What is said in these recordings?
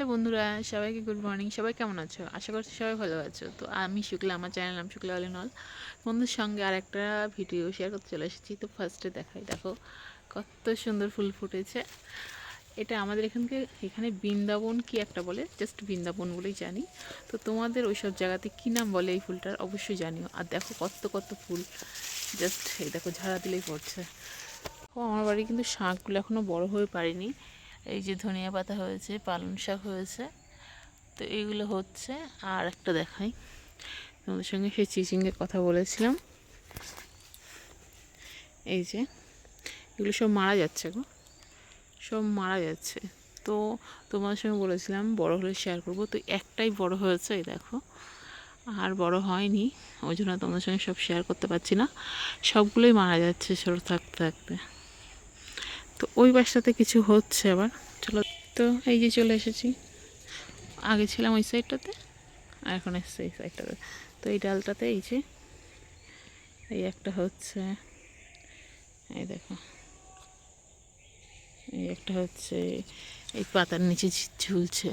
Hello বন্ধুরা, সবাইকে good morning সবাই কেমন আছো? আশা করছি সবাই ভালো আছো। তো আমি শুক্লা, আমার চ্যানেল নাম শুক্লা অল নল বন্ধুর সঙ্গে আর একটা ভিডিও শেয়ার করতে চলে এসেছি। তো ফার্স্টে দেখাই, দেখো কত সুন্দর ফুল ফুটেছে। এটা আমাদের এখানকে, এখানে বৃন্দাবন কি একটা বলে? জাস্ট বৃন্দাবন বলেই জানি। তো তোমাদের ওই সব জায়গাতে কী নাম বলে এই ফুলটার? অবশ্যই জানিও। আর দেখো কত কত ফুল। জাস্ট এই দেখো ঝাড়া দিলেই পড়ছে। ও, আমার বাড়ি কিন্তু শাকগুলো এখনও বড় হয়ে পারেনি। এই যে ধনিয়া পাতা হয়েছে, পালং শাক হয়েছে, তো এইগুলো হচ্ছে। আর একটা দেখাই। তোমাদের সঙ্গে সেই চিচিংয়ের কথা বলেছিলাম। এই যে, এগুলো সব মারা যাচ্ছে গো। সব মারা যাচ্ছে। তো তোমাদের সঙ্গে বলেছিলাম, বড় হলে শেয়ার করব। তো একটাই বড় হয়েছে, এই দেখো। আর বড় হয়নি, ওই জন্য তোমাদের সঙ্গে সব শেয়ার করতে পারছি না। সবগুলোই মারা যাচ্ছে, ছোটো থাকতে থাকতে। তো ওই পাশটাতে কিছু হচ্ছে আবার। চলো, তো এই যে চলে এসেছি। আগে ছিলাম ওই সাইডটাতে আর এখন এসছে এই সাইডটাতে তো এই ডালটাতে এই যে, এই একটা হচ্ছে, এই দেখো। এই একটা হচ্ছে, এই পাতার নিচে ঝুলছে।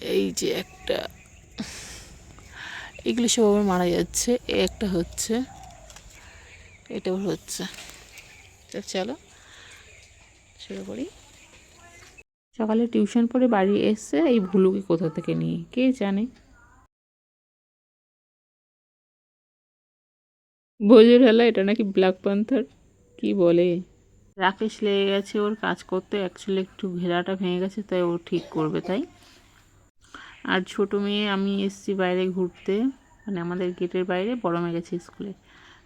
এই যে একটা, এগুলো সব মারা যাচ্ছে। একটা হচ্ছে, এটা হচ্ছে। তো চলো, শুরু করি। সকালে টিউশন পড়ে বাড়ি এসছে এই ভুলুকে কোথা থেকে নিয়ে? কে জানে? বোঝের হেলা, এটা নাকি ব্ল্যাক পান্থার কি বলে? রাকেশ লেগে গেছে, ওর কাজ করতে। অ্যাকচুয়ালি একটু ঘেরাটা ভেঙে গেছে, তাই ও ঠিক করবে, তাই? আর ছোট মেয়ে, আমি এসছি বাইরে ঘুরতে। মানে আমাদের গেটের বাইরে, বড় মেয়ে গেছে স্কুলে।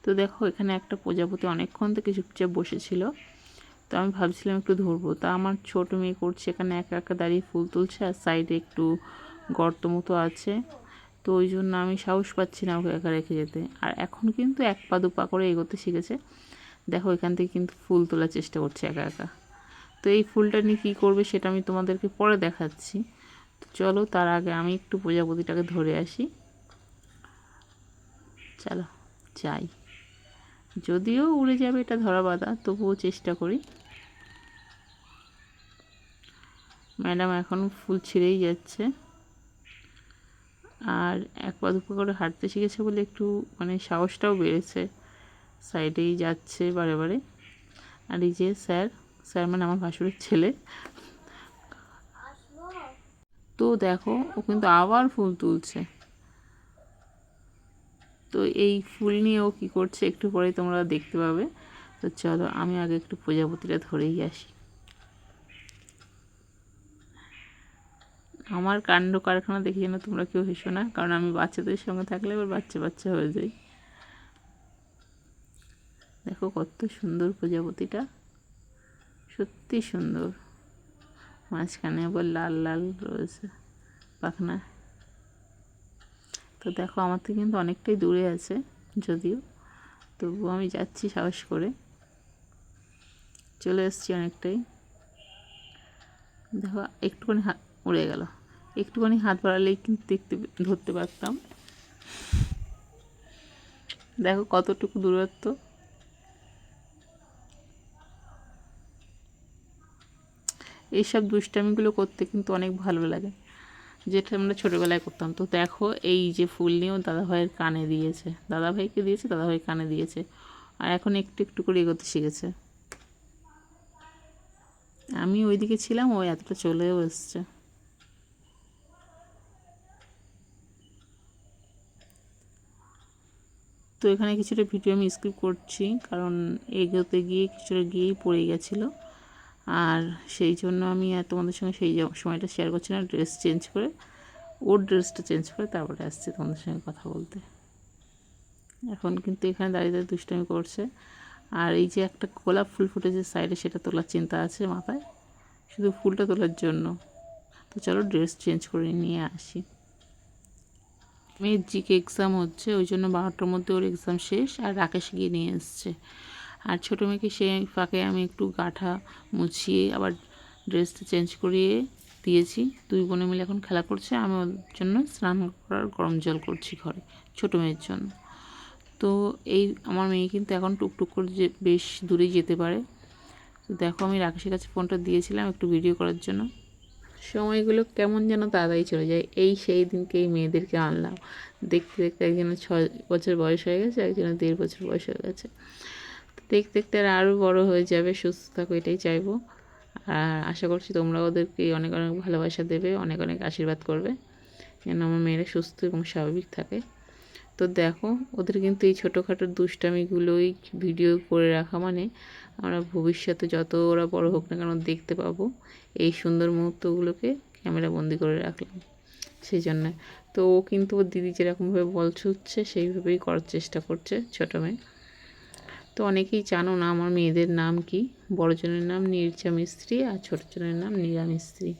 তো দেখো, এখানে একটা প্রজাপতি অনেকক্ষণ থেকে চুপচাপ বসেছিল। তো আমি ভাবছিলাম একটু ধরবো। তা আমার ছোট মেয়ে করছে, এখানে একা একা দাঁড়িয়ে ফুল তুলছে, আর সাইডে একটু গর্ত মতো আছে। তো ওই জন্য আমি সাহস পাচ্ছি না ওকে একা রেখে যেতে। আর এখন কিন্তু এক পা দুপা করে এগোতে শিখেছে। দেখো, এখান থেকে কিন্তু ফুল তোলার চেষ্টা করছে একা একা। তো এই ফুলটা নিয়ে কী করবে সেটা আমি তোমাদেরকে পরে দেখাচ্ছি। তো চলো, তার আগে আমি একটু প্রজাপতিটাকে ধরে আসি। চলো, যাই। যদিও উড়ে যাবে এটা ধরা বাঁধা, তবুও চেষ্টা করি। ম্যাডাম এখন ফুল ছিঁড়েই যাচ্ছে। আর এক পা দুপা করে হাঁটতে শিখেছে বলে একটু মানে সাহসটাও বেড়েছে। সাইডেই যাচ্ছে বারে বারে। আর এই যে স্যার স্যার মানে আমার ভাসুরের ছেলে। তো দেখো, ও কিন্তু আবার ফুল তুলছে। তো এই ফুল নিয়ে ও কী করছে একটু পরে তোমরা দেখতে পাবে। তো চলো, আমি আগে একটু প্রজাপতিটা ধরেই আসি। আমার কাণ্ড কারখানা দেখে যেন তোমরা কেউ হেসো না, কারণ আমি বাচ্চাদের সঙ্গে থাকলে এবার বাচ্চা বাচ্চা হয়ে যাই। দেখো কত সুন্দর প্রজাপতিটা। সত্যি সুন্দর। মাঝখানে আবার লাল লাল রয়েছে পাখনা। তো দেখো, আমার থেকে কিন্তু অনেকটাই দূরে আছে যদিও। তবুও আমি যাচ্ছি সাহস করে। চলে এসছি অনেকটাই। দেখো, একটুখানি হাত উড়ে গেল। একটুখানি হাত বাড়ালেই কিন্তু দেখতে ধরতে পারতাম। দেখো, কতটুকু দূরত্ব। এইসব দুষ্টামিগুলো করতে কিন্তু অনেক ভালো লাগে। যেটা আমরা ছোটোবেলায় করতাম। তো দেখো, এই যে ফুল নিয়েও দাদাভাইয়ের কানে দিয়েছে। দাদাভাইকে দিয়েছে, দাদাভাই কানে দিয়েছে। আর এখন একটু একটু করে এগোতে শিখেছে। আমি ওইদিকে ছিলাম ওই এতটা চলেও এসছে। তো এখানে কিছুটা ভিডিও আমি স্কিপ করছি, কারণ এগোতে গিয়ে কিছুটা গিয়েই পড়ে গেছিল। আর সেই জন্য আমি আর তোমাদের সঙ্গে সেই সময়টা শেয়ার করছি না ড্রেস চেঞ্জ করে, ওর ড্রেসটা চেঞ্জ করে তারপরে আসছে তোমাদের সঙ্গে কথা বলতে। এখন কিন্তু এখানে দাঁড়িয়ে দাঁড়িয়ে দুষ্টামি করছে। আর এই যে একটা গোলাপ ফুল ফুটেছে সাইডে সেটা তোলার চিন্তা আছে মাথায়? শুধু ফুলটা তোলার জন্য। তো চলো ড্রেস চেঞ্জ করে নিয়ে আসি। মেয়ের জিকে এক্সাম হচ্ছে, ওই জন্য বারোটার মধ্যে ওর এক্সাম শেষ, আর রাকেশ গিয়ে নিয়ে এসছে। আর ছোটো মেয়েকে সেই ফাঁকে আমি একটু গাঠা মুছিয়ে আবার ড্রেসটা চেঞ্জ করিয়ে দিয়েছি। দুই বোনে মিলে এখন খেলা করছে। আমি ওর জন্য স্নান করার গরম জল করছি ঘরে, ছোটো মেয়ের জন্য। তো এই আমার মেয়ে কিন্তু এখন টুকটুক করে যে বেশ দূরেই যেতে পারে। তো দেখো আমি রাকেশের কাছে ফোনটা দিয়েছিলাম একটু ভিডিও করার জন্য। সময়গুলো কেমন যেন তাড়াতাড়ি চলে যায়। এই সেই দিনকে এই মেয়েদেরকে আনলাম। দেখতে দেখতে একজনের ছয় বছর বয়স হয়ে গেছে, একজনের দেড় বছর বয়স হয়ে গেছে। দেখতে দেখতে আর আরও বড় হয়ে যাবে, সুস্থ থাকো, এটাই চাইব। আর আশা করছি তোমরা ওদেরকে অনেক অনেক ভালোবাসা দেবে, অনেক অনেক আশীর্বাদ করবে, যেন আমার মেয়েরা সুস্থ এবং স্বাভাবিক থাকে। তো দেখো, ওদের কিন্তু এই ছোটোখাটো দুষ্টামিগুলোই ভিডিও করে রাখা মানে আমরা ভবিষ্যতে যত ওরা বড় হোক না কেন দেখতে পাবো। এই সুন্দর মুহূর্তগুলোকে ক্যামেরা বন্দি করে রাখলাম। সেই জন্য তো ও কিন্তু ওর দিদি যেরকমভাবে বল ছুটছে সেইভাবেই করার চেষ্টা করছে ছোটো মেয়ে। তো অনেকেই জানো না আমার মেয়েদের নাম কি। বড়জনের নাম নির্জা মিস্ত্রি আর ছোটজনের নাম নীরা মিস্ত্রি।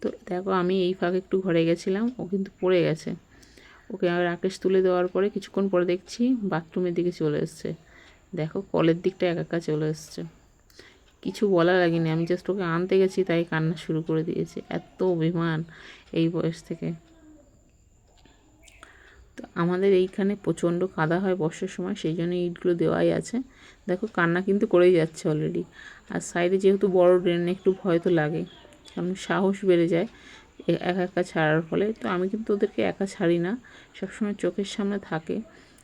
তো দেখো আমি এই ফাঁকে একটু ঘরে গেছিলাম, ও কিন্তু পড়ে গেছে। ওকে রাকেশ তুলে দেওয়ার পরে কিছুক্ষণ পরে দেখছি বাথরুমের দিকে চলে এসছে। দেখো কলের দিকটা একা একা চলে এসছে। কিছু বলা লাগেনি, আমি জাস্ট ওকে আনতে গেছি, তাই কান্না শুরু করে দিয়েছে। এত অভিমান এই বয়স থেকে। তো আমাদের এইখানে প্রচণ্ড কাদা হয় বর্ষার সময়, সেই জন্য ইটগুলো দেওয়াই আছে। দেখো, কান্না কিন্তু করেই যাচ্ছে অলরেডি আর সাইডে যেহেতু বড় ড্রেন একটু ভয় তো লাগে, কারণ সাহস বেড়ে যায় একা একা ছাড়ার ফলে। তো আমি কিন্তু ওদেরকে একা ছাড়ি না, সবসময় চোখের সামনে থাকে।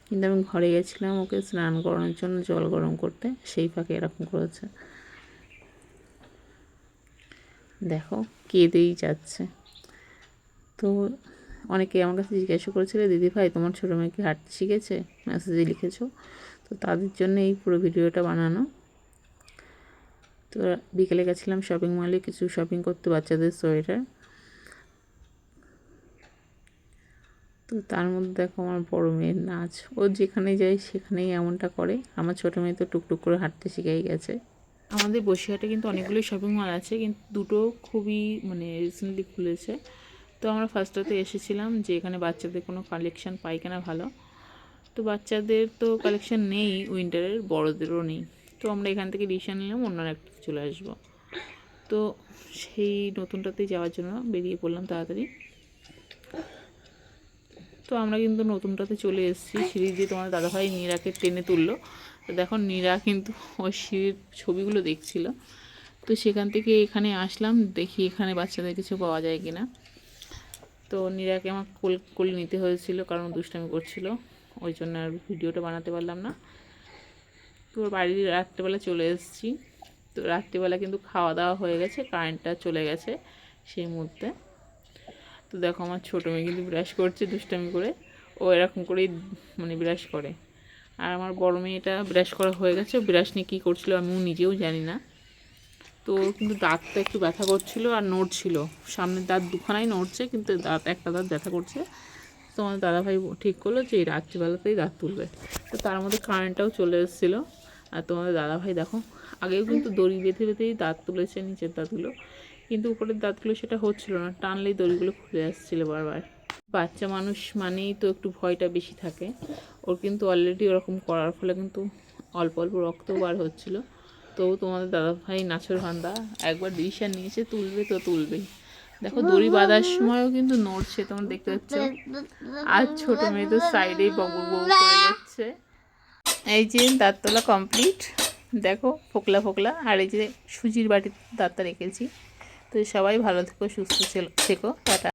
কিন্তু আমি ঘরে গেছিলাম ওকে স্নান করানোর জন্য জল গরম করতে, সেই ফাঁকে এরকম করেছে। দেখো, কেঁদেই যাচ্ছে। তো অনেকে আমার কাছে জিজ্ঞাসা করেছিল, দিদি ভাই, তোমার ছোটো মেয়ে কি হাঁটতে শিখেছে? মেসেজে লিখেছো। তো তাদের জন্য এই পুরো ভিডিওটা বানানো। তো বিকেলে গেছিলাম শপিং মলে কিছু শপিং করতে বাচ্চাদের সোয়েটার। তো তার মধ্যে দেখো আমার বড় মেয়ের নাচ। ও যেখানে যায় সেখানেই এমনটা করে। আমার ছোটো মেয়ে তো টুকটুক করে হাঁটতে শিখেই গেছে। আমাদের বসিরহাটে কিন্তু অনেকগুলো শপিং মল আছে, কিন্তু দুটো খুবই মানে রিসেন্টলি খুলেছে। তো আমরা ফার্স্টটাতে এসেছিলাম যে এখানে বাচ্চাদের কোনো কালেকশান পাই কিনা ভালো। তো বাচ্চাদের তো কালেকশান নেই উইন্টারের বড়দেরও নেই। তো আমরা এখান থেকে ডিসিশন নিলাম, অন্য একটা চলে আসব। তো সেই নতুনটাতে যাওয়ার জন্য বেরিয়ে পড়লাম তাড়াতাড়ি। তো আমরা কিন্তু নতুনটাতে চলে এসেছি। সিঁড়ি দিয়ে তোমার দাদাভাই নীরাকে টেনে তুললো। তো দেখো নীরা কিন্তু ওই সিঁড়ির ছবিগুলো দেখছিল। তো সেখান থেকে এখানে আসলাম, দেখি এখানে বাচ্চাদের কিছু পাওয়া যায় কিনা। তো নীরাকে আমার কোল, কোলে নিতে হয়েছিল কারণ দুষ্টামি করছিল। ওই জন্য আর ভিডিওটা বানাতে পারলাম না। তো বাড়ি রাত্রেবেলা চলে এসেছি। তো রাত্রিবেলা কিন্তু খাওয়া দাওয়া হয়ে গেছে, কারেন্টটা চলে গেছে সেই মুহূর্তে। তো দেখো আমার ছোটো মেয়ে কিন্তু ব্রাশ করছে দুষ্টামি করে। ও এরকম করেই মানে ব্রাশ করে। আর আমার বড় মেয়েটা ব্রাশ করা হয়ে গেছে। ব্রাশ নিয়ে কী করছিল আমিও নিজেও জানি না। তো কিন্তু দাঁতটা একটু ব্যথা করছিল আর নড়ছিল। সামনের দাঁত দুখানাই নড়ছে, কিন্তু দাঁত, একটা দাঁত ব্যথা করছে। তো আমার দাদাভাই ঠিক করল যে এই রাত্রিবেলাতেই দাঁত তুলবে। তো তার মধ্যে কারেন্টটাও চলে এসেছিল। আর তোমাদের দাদাভাই দেখো, আগেও কিন্তু দড়ি বেঁধে বেঁধেই দাঁত তুলেছে, নিচের দাঁতগুলো। কিন্তু উপরের দাঁতগুলো সেটা হচ্ছিল না, টানলেই দড়িগুলো খুলে আসছিল বারবার। বাচ্চা মানুষ মানেই তো একটু ভয়টা বেশি থাকে। ওর কিন্তু অলরেডি ওরকম করার ফলে কিন্তু অল্প অল্প রক্ত বার হচ্ছিল। তো তোমাদের দাদাভাই নাচর ভান্দা একবার ডিসিশন নিয়েছে তুলবে তো তুলবেই। দেখো দড়ি বাঁধার সময়ও কিন্তু নড়ছে তোমরা দেখতে পাচ্ছ। আর ছোট মেয়ে তো সাইডেই বকু বকু করে যাচ্ছে। এই যে দাঁত তোলা কমপ্লিট দেখো ফোকলা ফোকলা। আর এই যে সুজির বাটির দাঁতটা রেখেছি। তো সবাই ভালো থেকো সুস্থ থেকো। টাটা।